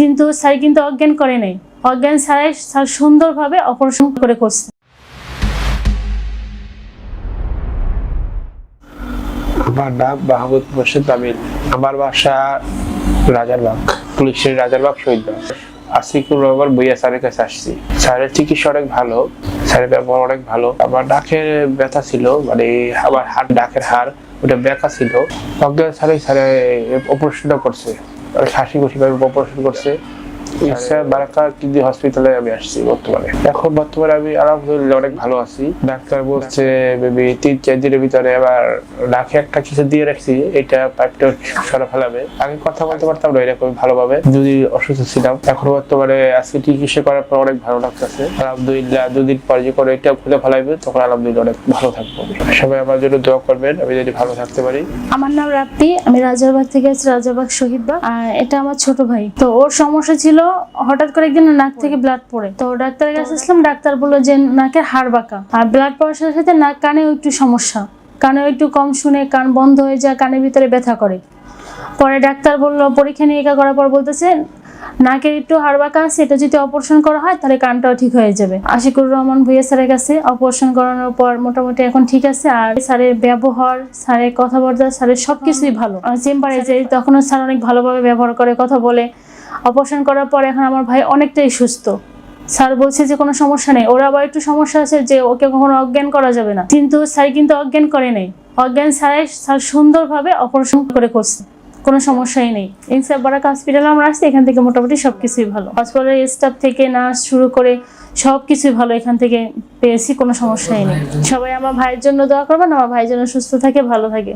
কিন্তু স্যার কিন্তু অজ্ঞান করে নাই। অজ্ঞান ছাড়াই স্যার সুন্দরভাবে অপারেশন করে করছে। আমার নাম মাহমুদ মোর্শেদ আমিন। আমার বাসা রাজারবাগ, পুলিশের রাজারবাগ শহীদবাগ আসিকুর রহমান বইয়া স্যারের কাছে আসছি। স্যারের চিকিৎসা অনেক ভালো, স্যারের ব্যবহার অনেক ভালো। আমার ডাকের ব্যথা ছিল মানে আমার হাত ডাকের হাড়, ওটা ব্যথা ছিল। অজ্ঞান স্যারে স্যারে অপারেশনটা করছে। হাসি খুশি ভাবে অপারেশন করছে। আলহামদুলিল্লাহ ভালোভাবে, যদি অসুস্থ ছিলাম। এখন বর্তমানে আজকে চিকিৎসা করার পর অনেক ভালো লাগতেছে। আলহামদুলিল্লাহ, দুদিন পর যে এটা খুলে তখন আলহামদুলিল্লাহ অনেক ভালো থাকব। সবাই আমার জন্য দোয়া করবেন, আমি যদি ভালো থাকতে পারি। আমার নাম রাপ্তি, আমি রাজারবাগ থেকে আছি, রাজারবাগ শহীদবাগ এটা আমার ছোট ভাই। তো ওর সমস্যা ছিল হঠাৎ করে একদিন নাক থেকে ব্লাড পড়ে। তো ডাক্তারের কাছে আসলাম, ডাক্তার বলল যে, নাকের হাড় বাঁকা। আর ব্লাড পড়ার সাথে সাথে নাক কানেও একটু সমস্যা। কানেও একটু কম শুনে কান বন্ধ হয়ে যায়, কানের ভিতরে ব্যথা করে। পরে ডাক্তার বলল, পরীক্ষা নিরীক্ষা করার পর বলতেছে, নাকের একটু হাড় বাঁকা আছে, এটা যদি অপারেশন করা হয়, তাহলে কানটাও ঠিক হয়ে যাবে। আশিকুর রহমান ভুইয়া স্যারের কাছে অপারেশন করানোর পর মোটামুটি এখন ঠিক আছে। আর স্যারের ব্যবহার, স্যারের কথাবার্তা, স্যারের সবকিছুই ভালো। চেম্বারে যে তখনও স্যার অনেক ভালোভাবে ব্যবহার করে, কথা বলে। অপারেশন করার পর এখন আমার ভাই অনেকটাই সুস্থ। স্যার বলছে যে কোনো সমস্যা নেই। ওরা আবার একটু সমস্যা আছে যে ওকে কখনো অজ্ঞান করা যাবে না। কিন্তু স্যার কিন্তু অজ্ঞান করে নেই। অজ্ঞান ছাড়াই স্যার সুন্দরভাবে অপারেশন করে করছে। কোনো সমস্যাই নেই। ইনসাফ বারাক হসপিটালে আমরা আসছি, এখান থেকে মোটামুটি সব কিছুই ভালো হসপিটালের স্টাফ থেকে নার্স শুরু করে সব কিছুই ভালো এখান থেকে পেয়েছি, কোনো সমস্যাই নেই। সবাই আমার ভাইয়ের জন্য দোয়া করবেন, আমার ভাই যেন সুস্থ থাকে, ভালো থাকে।